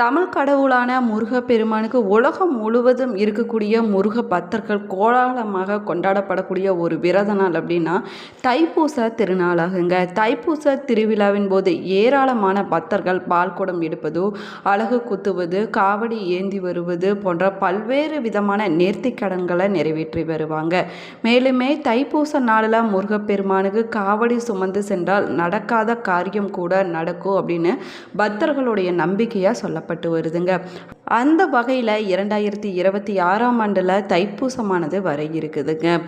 தமிழ் கடவுளான முருகப்பெருமானுக்கு உலகம் முழுவதும் இருக்கக்கூடிய முருக பக்தர்கள் கோலாகலமாக கொண்டாடப்படக்கூடிய ஒரு விரத நாள் அப்படின்னா தைப்பூச திருநாளாகுங்க. தைப்பூச திருவிழாவின் போது ஏராளமான பக்தர்கள் பால்குடம் எடுப்பது அழகு குத்துவது காவடி ஏந்தி வருவது போன்ற பல்வேறு விதமான நேர்த்திக்கடன்களை நிறைவேற்றி வருவாங்க. மேலுமே தைப்பூச நாளில் முருகப்பெருமானுக்கு காவடி சுமந்து சென்றால் நடக்காத காரியம் கூட நடக்கும் அப்படின்னு பக்தர்களுடைய நம்பிக்கையாக சொல்லப்பட்டு வருதுங்க. அந்த வகையில் இரண்டாயிரத்தி இருபத்தி ஆறாம் ஆண்டில் தைப்பூசமானது வர இருக்குதுங்க.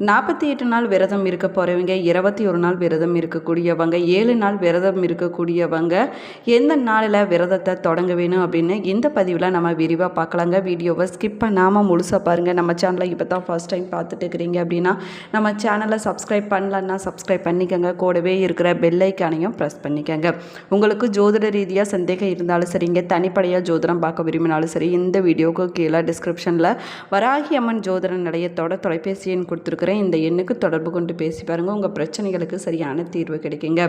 நாற்பத்தி எட்டு நாள் விரதம் இருக்க போகிறவங்க இருபத்தி ஒரு நாள் விரதம் இருக்கக்கூடியவங்க ஏழு நாள் விரதம் இருக்கக்கூடியவங்க எந்த நாளில் விரதத்தை தொடங்க வேணும் அப்படின்னு இந்த பதிவில் நம்ம விரிவாக பார்க்கலாங்க. வீடியோவை ஸ்கிப் பண்ணாமல் முழுசாக பாருங்கள் நம்ம சேனலை இப்போ தான் ஃபஸ்ட் டைம் பார்த்துட்டு இருக்கிறீங்க அப்படின்னா நம்ம சேனலை சப்ஸ்கிரைப் பண்ணலன்னா சப்ஸ்கிரைப் பண்ணிக்கோங்க. கூடவே இருக்கிற பெல்லைக்கானையும் ப்ரெஸ் பண்ணிக்கோங்க. உங்களுக்கு ஜோதிட ரீதியாக சந்தேகம் இருந்தாலும் சரிங்க தனிப்படையாக ஜோதிடம் பார்க்க விரும்பினாலும் சரி இந்த வீடியோவுக்கு கீழே டிஸ்கிரிப்ஷனில் வராகி அம்மன் ஜோதிட நிலையத்தோட தொலைபேசி எண் கொடுத்துருக்குறேன் இந்த எண்ணுக்கு தொடர்பு கொண்டு பேசி பாருங்கள் உங்கள் பிரச்சனைகளுக்கு சரியான தீர்வு கிடைக்குங்க.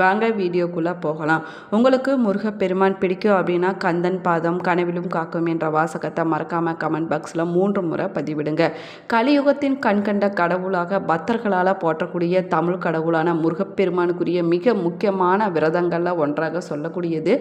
வாங்க வீடியோக்குள்ளே போகலாம். உங்களுக்கு முருகப்பெருமான் பிடிக்கும் அப்படின்னா கந்தன் பாதம் கனவிலும் காக்கும் என்ற வாசகத்தை மறக்காமல் கமெண்ட் பாக்ஸில் மூன்று முறை பதிவிடுங்க. கலியுகத்தின் கண்கண்ட கடவுளாக பக்தர்களால் போற்றக்கூடிய தமிழ் கடவுளான முருகப்பெருமானுக்குரிய மிக முக்கியமான விரதங்களில் ஒன்றாக சொல்லக்கூடியது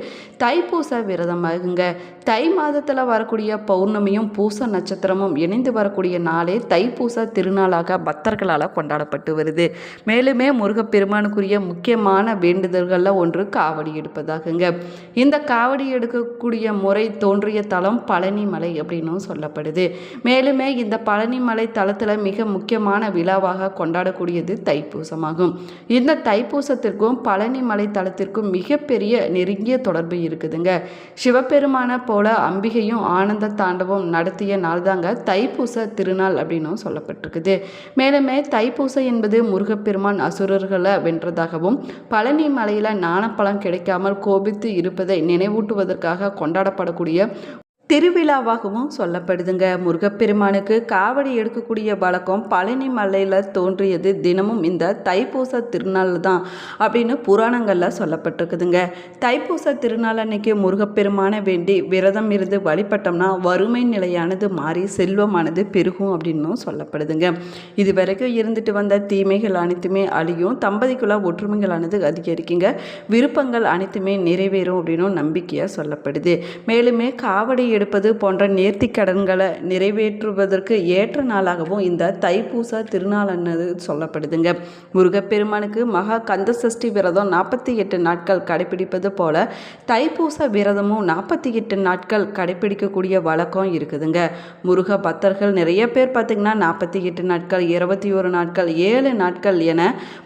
தைப்பூச விரதமாகுங்க. தை மாதத்தில் வரக்கூடிய பௌர்ணமியும் பூச நட்சத்திரமும் இணைந்து வரக்கூடிய நாளே தைப்பூச திருநாளாக பக்தர்களால் கொண்டாடப்பட்டு வருது. மேலுமே முருகப்பெருமானுக்குரிய முக்கியமான வேண்டுதல்களில் ஒன்று காவடி எடுப்பதாகுங்க. இந்த காவடி எடுக்கக்கூடிய முறை தோன்றிய தலம் பழனி மலை அப்படின்னும் சொல்லப்படுது. மேலுமே இந்த பழனி மலை தலத்தில் மிக முக்கியமான விழாவாக கொண்டாடக்கூடியது தைப்பூசமாகும். இந்த தைப்பூசத்திற்கும் பழனி மலை தலத்திற்கும் மிகப்பெரிய நெருங்கிய தொடர்பு இருக்குதுங்க. சிவபெருமான போல அம்பிகையும் ஆனந்த தாண்டவம் நடத்திய நாள் தாங்க தைப்பூச திருநாள் அப்படின்னும் சொல்லப்பட்டிருக்குது. மேலுமே தைப்பூசை என்பது முருகப்பெருமான் அசுரர்களை வென்றதாகவும் பழனி மலையில் ஞானப்பழம் கிடைக்காமல் கோபித்து இருப்பதை நினைவூட்டுவதற்காக கொண்டாடப்படக்கூடிய திருவிழாவாகவும் சொல்லப்படுதுங்க. முருகப்பெருமானுக்கு காவடி எடுக்கக்கூடிய வழக்கம் பழனி மலையில் தோன்றியது தினமும் இந்த தைப்பூச திருநாள் தான் அப்படின்னு புராணங்களில் சொல்லப்பட்டிருக்குதுங்க. தைப்பூச திருநாள் அன்னைக்கு முருகப்பெருமானை வேண்டி விரதம் இருந்து வழிபட்டோம்னா வறுமை நிலையானது மாறி செல்வமானது பெருகும் அப்படின்னும் சொல்லப்படுதுங்க. இது வரைக்கும் இருந்துட்டு வந்த தீமைகள் அனைத்துமே அழியும். தம்பதிக்குள்ள ஒற்றுமைகளானது அதிகரிக்குங்க. விருப்பங்கள் அனைத்துமே நிறைவேறும் அப்படின்னும் நம்பிக்கையாக சொல்லப்படுது. மேலுமே காவடி எடுப்பது போன்ற நேர்த்தி கடன்களை நிறைவேற்றுவதற்கு ஏற்ற நாளாகவும் இந்த தைப்பூச திருநாளானது சொல்லப்படுதுங்க. முருகப்பெருமானுக்கு மகா கந்த சஷ்டி விரதம் நாற்பத்தி எட்டு நாட்கள் கடைபிடிப்பது போல தைப்பூச விரதமும் நாற்பத்தி எட்டு நாட்கள் கடைபிடிக்கக்கூடிய வழக்கம் இருக்குதுங்க. முருக பக்தர்கள் நிறைய பேர் பார்த்திங்கன்னா நாற்பத்தி எட்டு நாட்கள் இருபத்தி ஒரு நாட்கள் ஏழு நாட்கள் என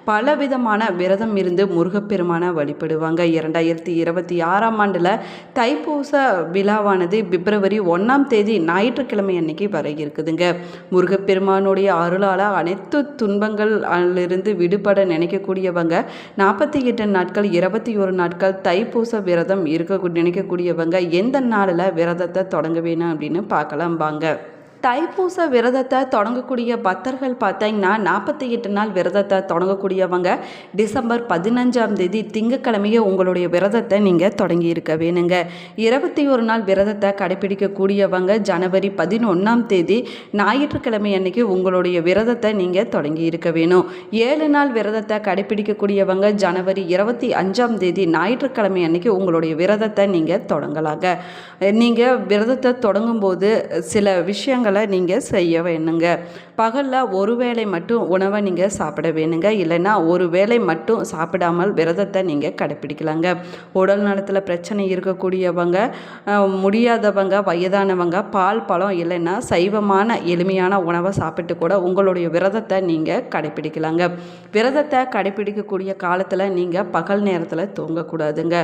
பலவிதமான விரதம் இருந்து முருகப்பெருமானை வழிபடுவாங்க. இரண்டாயிரத்தி இருபத்தி ஆறாம் ஆண்டில் தைப்பூச விழாவானது பிப்ரவரி ஒன்றாம் தேதி ஞாயிற்றுக்கிழமை அன்னைக்கு வர இருக்குதுங்க முருகப்பெருமானுடைய அருளால் அனைத்து துன்பங்களிலிருந்து விடுபட நினைக்கக்கூடியவங்க நாற்பத்தி எட்டு நாட்கள் இருபத்தி ஒரு நாட்கள் தைப்பூச விரதம் இருக்க நினைக்கக்கூடியவங்க எந்த நாளில் விரதத்தை தொடங்க வேணும் அப்படின்னு பார்க்கலாம் வாங்க. தைப்பூச விரதத்தை தொடங்கக்கூடிய பக்தர்கள் பார்த்தீங்கன்னா நாற்பத்தி எட்டு நாள் விரதத்தை தொடங்கக்கூடியவங்க. டிசம்பர் பதினஞ்சாம் தேதி திங்கக்கிழமையே உங்களுடைய விரதத்தை நீங்கள் தொடங்கி இருக்க வேணுங்க. இருபத்தி ஒரு நாள் விரதத்தை கடைபிடிக்கக்கூடியவங்க ஜனவரி பதினொன்றாம் தேதி ஞாயிற்றுக்கிழமை அன்னைக்கு உங்களுடைய விரதத்தை நீங்கள் தொடங்கி இருக்க வேணும். ஏழு நாள் விரதத்தை கடைபிடிக்கக்கூடியவங்க ஜனவரி இருபத்தி அஞ்சாம் தேதி ஞாயிற்றுக்கிழமை அன்னைக்கு உங்களுடைய விரதத்தை நீங்கள் தொடங்கலாங்க. நீங்கள் விரதத்தை தொடங்கும்போது சில விஷயங்கள் விஷயங்களை நீங்கள் செய்ய வேணுங்க. பகலில் ஒரு வேளை மட்டும் உணவை நீங்கள் சாப்பிட வேணுங்க. இல்லைன்னா ஒரு வேளை மட்டும் சாப்பிடாமல் விரதத்தை நீங்கள் கடைப்பிடிக்கலாங்க. உடல் நலத்தில் பிரச்சனை இருக்கக்கூடியவங்க முடியாதவங்க வயதானவங்க பால் பழம் இல்லைன்னா சைவமான எளிமையான உணவை சாப்பிட்டு கூட உங்களுடைய விரதத்தை நீங்கள் கடைப்பிடிக்கலாங்க. விரதத்தை கடைப்பிடிக்கக்கூடிய காலத்தில் நீங்கள் பகல் நேரத்தில் தூங்கக்கூடாதுங்க.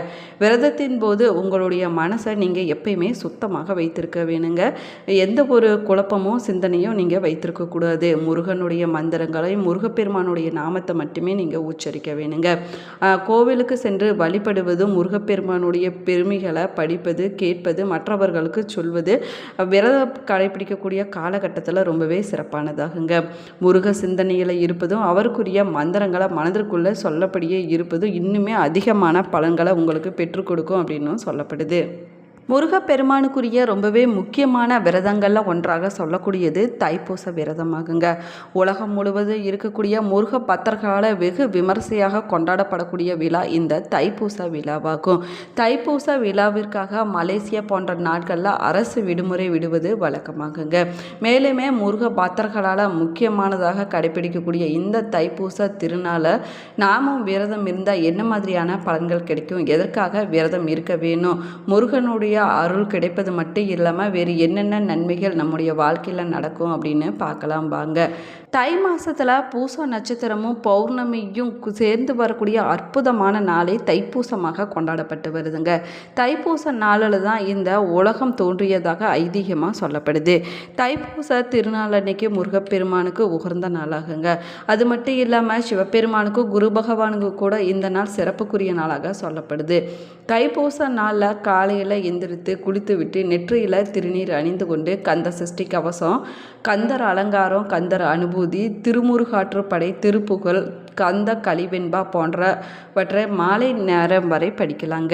விரதத்தின் போது உங்களுடைய மனசை நீங்கள் எப்பயுமே சுத்தமாக வைத்திருக்க வேணுங்க. எந்த ஒரு குழப்பமும் சிந்தனையும் நீங்கள் வைத்திருக்கக்கூடாது. முருகனுடைய மந்திரங்களை முருகப்பெருமானுடைய நாமத்தை மட்டுமே நீங்கள் உச்சரிக்க வேணுங்க. கோவிலுக்கு சென்று வழிபடுவது முருகப்பெருமானுடைய பெருமைகளை படிப்பது கேட்பது மற்றவர்களுக்கு சொல்வது விரதம் கடைபிடிக்கக்கூடிய காலகட்டத்தில் ரொம்பவே சிறப்பானதாகுங்க. முருக சிந்தனையில் இருப்பதும் அவருக்குரிய மந்திரங்களை மனதிற்குள்ளே சொல்லப்படியே இருப்பதும் இன்னுமே அதிகமான பலன்களை உங்களுக்கு பெற்றுக் கொடுக்கும் அப்படின்னும் சொல்லப்படுது முருகப்பெருமானுக்குரிய ரொம்பவே முக்கியமான விரதங்களில் ஒன்றாக சொல்லக்கூடியது தைப்பூச விரதமாகுங்க. உலகம் முழுவதும் இருக்கக்கூடிய முருக பக்தர்களால் வெகு விமர்சையாக கொண்டாடப்படக்கூடிய விழா இந்த தைப்பூச விழாவாகும். தைப்பூச விழாவிற்காக மலேசியா போன்ற நாட்களில் அரசு விடுமுறை விடுவது வழக்கமாகுங்க. மேலுமே முருக பத்தர்களால் முக்கியமானதாக கடைபிடிக்கக்கூடிய இந்த தைப்பூச திருநாளை நாமும் விரதம் இருந்தால் என்ன மாதிரியான பலன்கள் கிடைக்கும்? எதற்காக விரதம் இருக்க வேணும்? முருகனுடைய அருள் கிடைப்பது மட்டும் இல்லாமல் வேறு என்னென்ன நன்மைகள் நம்முடைய வாழ்க்கையில் நடக்கும் அப்படின்னு பார்க்கலாம் வாங்க. தை மாதத்தில் பூச நட்சத்திரமும் பௌர்ணமியும் சேர்ந்து வரக்கூடிய அற்புதமான நாளே தைப்பூசமாக கொண்டாடப்பட்டு வருதுங்க. தைப்பூச நாளில் தான் இந்த உலகம் தோன்றியதாக ஐதீகமாக சொல்லப்படுது. தைப்பூச திருநாள் அன்னைக்கு முருகப்பெருமானுக்கு உகர்ந்த நாளாகுங்க. அது மட்டும் இல்லாமல் சிவபெருமானுக்கு குரு பகவானுக்கு கூட இந்த நாள் சிறப்புக்குரிய நாளாக சொல்லப்படுது. தைப்பூச நாளில் காலையில் இந்த எழுந்திருத்து குளித்துவிட்டு நெற்றியில் திருநீர் அணிந்து கொண்டு கந்த சஷ்டி கவசம் கந்தர் அலங்காரம் கந்தர் அனுபூதி திருமுருகாற்றுப்படை திருப்புகழ் கந்த கலிவெண்பா போன்றவற்றை மாலை நேரம் வரை படிக்கலாங்க.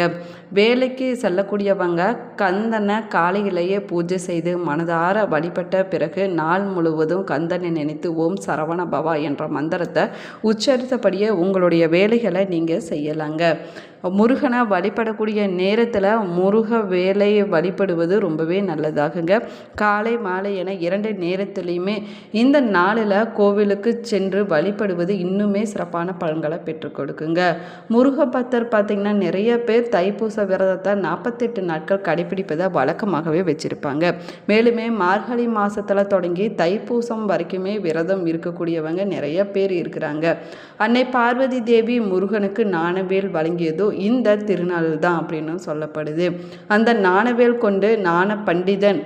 வேலைக்கு செல்லக்கூடியவங்க கந்தனை காலையிலேயே பூஜை செய்து மனதார வழிபட்ட பிறகு நாள் முழுவதும் கந்தனை நினைத்து ஓம் சரவண பவா என்ற மந்திரத்தை உச்சரித்தபடியே உங்களுடைய வேலைகளை நீங்கள் செய்யலாங்க. முருகனை வழிபடக்கூடிய நேரத்தில் முருக வேலையை வழிபடுவது ரொம்பவே நல்லதாகுங்க. காலை மாலை என இரண்டு நேரத்திலையுமே இந்த நாளில் கோவிலுக்கு சென்று வழிபடுவது இன்னுமே சிறப்பான பலன்களை பெற்றுக் கொடுக்குங்க. முருக பக்தர் பார்த்திங்கன்னா நிறைய பேர் தைப்பூச விரதத்தை நாற்பத்தெட்டு நாட்கள் கடைபிடிப்பதை வழக்கமாகவே வச்சுருப்பாங்க. மேலுமே மார்கழி மாதத்தில் தொடங்கி தைப்பூசம் வரைக்குமே விரதம் இருக்கக்கூடியவங்க நிறைய பேர் இருக்கிறாங்க. அன்னை பார்வதி தேவி முருகனுக்கு நாணவேல் வழங்கியதோ இந்த திருநாள் தான் அப்படின்னு சொல்லப்படுது. அந்த நாணவேல் கொண்டு ஞான பண்டிதன்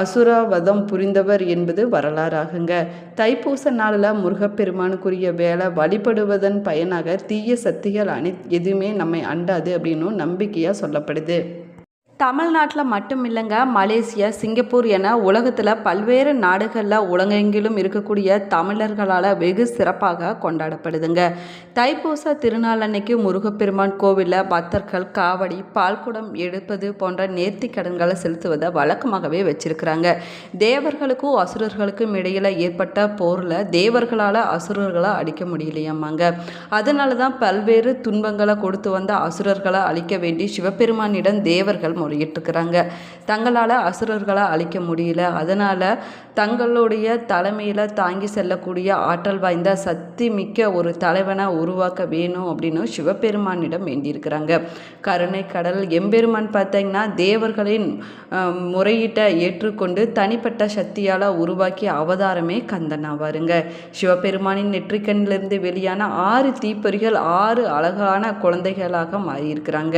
அசுராவதம் புரிந்தவர் என்பது வரலாறாகுங்க. தைப்பூச நாளில் முருகப்பெருமானுக்குரிய வேலை வழிபடுவதன் பயனாக தீய சக்திகள் அனை எதுவுமே நம்மை அண்டாது அப்படின்னும் நம்பிக்கையாக சொல்லப்படுது. தமிழ்நாட்டில் மட்டும் இல்லைங்க மலேசியா சிங்கப்பூர் என உலகத்தில் பல்வேறு நாடுகளில் உலகெங்கிலும் இருக்கக்கூடிய தமிழர்களால் வெகு சிறப்பாக கொண்டாடப்படுதுங்க. தைப்பூச திருநாள் அன்னைக்கு முருகப்பெருமான் கோவிலில் பக்தர்கள் காவடி பால்குடம் எடுப்பது போன்ற நேர்த்தி கடன்களை செலுத்துவதை வழக்கமாகவே வச்சிருக்கிறாங்க. தேவர்களுக்கும் அசுரர்களுக்கும் இடையில் ஏற்பட்ட போரில் தேவர்களால் அசுரர்களை அழிக்க முடியலையாமாங்க. அதனால தான் பல்வேறு துன்பங்களை கொடுத்து வந்த அசுரர்களை அழிக்க வேண்டி சிவபெருமானிடம் தேவர்கள் முறையிட்டிருக்கிறாங்க தங்களால் அசுரர்களை அழிக்க முடியல. அதனால் தங்களுடைய தலைமையில் தாங்கி செல்லக்கூடிய ஆற்றல் வாய்ந்த சக்தி மிக்க ஒரு தலைவனை உருவாக்க வேணும் அப்படின்னு சிவபெருமானிடம் வேண்டியிருக்கிறாங்க. கருணை கடல் எம்பெருமான் பார்த்தீங்கன்னா தேவர்களின் முறையீட்டை ஏற்றுக்கொண்டு தனிப்பட்ட சக்தியால் உருவாக்கிய அவதாரமே கந்தன் ஆவாருங்க. சிவபெருமானின் நெற்றிக்கண்ணிலிருந்து வெளியான ஆறு தீப்பொறிகள் ஆறு அழகான குழந்தைகளாக மாறியிருக்கிறாங்க.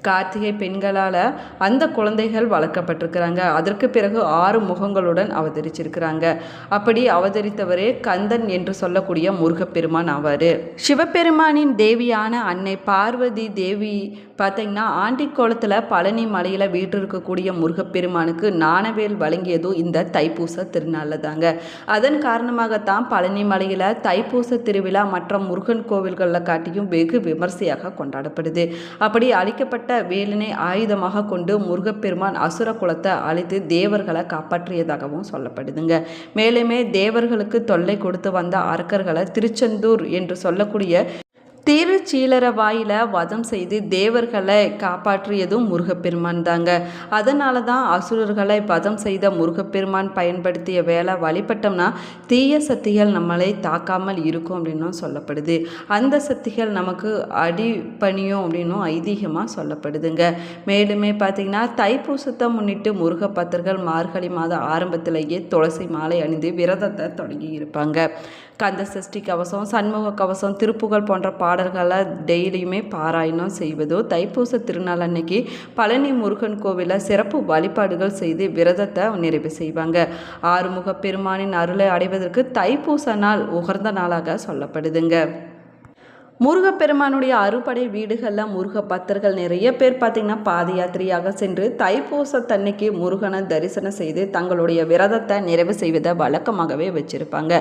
கார்த்திகை பெண்களால் அந்த குழந்தைகள் வளர்க்கப்பட்டிருக்கிறாங்க. அதற்கு பிறகு ஆறு முகங்களுடன் அவதரிச்சிருக்கிறாங்க. அப்படி அவதரித்தவரே கந்தன் என்று சொல்லக்கூடிய முருகப்பெருமான் ஆவார். சிவபெருமானின் தேவியான அன்னை பார்வதி தேவி பார்த்தீங்கன்னா ஆண்டிக்கோளத்தில் பழனி மலையில் வீற்றிருக்கக்கூடிய முருகப்பெருமானுக்கு நாணவேல் வழங்கியதும் இந்த தைப்பூச திருநாளில் தாங்க அதன் காரணமாகத்தான் பழனி மலையில் தைப்பூச திருவிழா மற்ற முருகன் கோவில்களில் காட்டியும் வெகு விமர்சையாக கொண்டாடப்படுது. அப்படி அழிக்கப்பட்ட வேலினை ஆயுதமாக கொண்டு முருகப்பெருமான் அசுர குலத்தை அழித்து தேவர்களை காப்பாற்றியதாகவும் சொல்லப்படுதுங்க. மேலுமே தேவர்களுக்கு தொல்லை கொடுத்து வந்த அரக்கர்களை திருச்செந்தூர் என்று சொல்லக்கூடிய திருச்சீலர வாயில் வதம் செய்து தேவர்களை காப்பாற்றியதும் முருகப்பெருமான் தாங்க. அதனால தான் அசுரர்களை வதம் செய்த முருகப்பெருமான் பயன்படுத்திய வேலை வழிபட்டோம்னா தீய சக்திகள் நம்மளை தாக்காமல் இருக்கும் அப்படின்னும் சொல்லப்படுது. அந்த சக்திகள் நமக்கு அடிப்பணியும் அப்படின்னும் ஐதீகமாக சொல்லப்படுதுங்க. மேலுமே பார்த்தீங்கன்னா தைப்பூசத்தை முன்னிட்டு முருக பக்தர்கள் மார்கழி மாத ஆரம்பத்திலேயே துளசி மாலை அணிந்து விரதத்தை தொடங்கி இருப்பாங்க. கந்த சஷ்டி கவசம் சண்முக கவசம் திருப்புகழ் போன்ற பாடல்களை டெய்லியுமே பாராயணம் செய்வது. தைப்பூச திருநாள் அன்னைக்கு பழனி முருகன் கோவிலில் சிறப்பு வழிபாடுகள் செய்து விரதத்தை நிறைவு செய்வாங்க. ஆறுமுக பெருமானின் அருளை அடைவதற்கு தைப்பூச நாள் உகர்ந்த நாளாக சொல்லப்படுதுங்க. முருகப்பெருமானுடைய அறுபடை வீடுகளில் முருக பக்தர்கள் நிறைய பேர் பார்த்திங்கன்னா பாத யாத்திரையாக சென்று தைப்பூசத்தன்னைக்கு முருகனை தரிசனம் செய்து தங்களுடைய விரதத்தை நிறைவு செய்வதை வழக்கமாகவே வச்சுருப்பாங்க.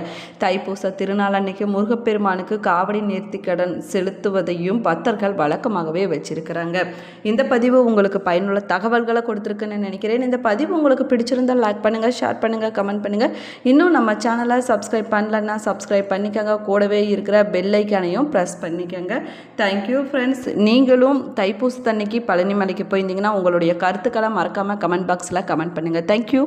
தைப்பூச திருநாள் அன்னைக்கு முருகப்பெருமானுக்கு காவடி நேர்த்திக்கடன் செலுத்துவதையும் பக்தர்கள் வழக்கமாகவே வச்சிருக்கிறாங்க. இந்த பதிவு உங்களுக்கு பயனுள்ள தகவல்களை கொடுத்துருக்குன்னு நினைக்கிறேன். இந்த பதிவு உங்களுக்கு பிடிச்சிருந்தால் லைக் பண்ணுங்கள் ஷேர் பண்ணுங்கள் கமெண்ட் பண்ணுங்கள் இன்னும் நம்ம சேனலை சப்ஸ்கிரைப் பண்ணலன்னா சப்ஸ்கிரைப் பண்ணிக்கோங்க. கூடவே இருக்கிற பெல் ஐக்கானையும் ப்ரெஸ் பண்ணிக்கோங்க. தேங்க்யூ ஃப்ரெண்ட்ஸ் நீங்களும் தைப்பூசத்தன்னைக்கு பழனி மலைக்கு போயிருந்தீங்கன்னா உங்களுடைய கருத்துக்களை மறக்காமல் கமெண்ட் பாக்ஸில் கமெண்ட் பண்ணுங்கள் தேங்க்யூ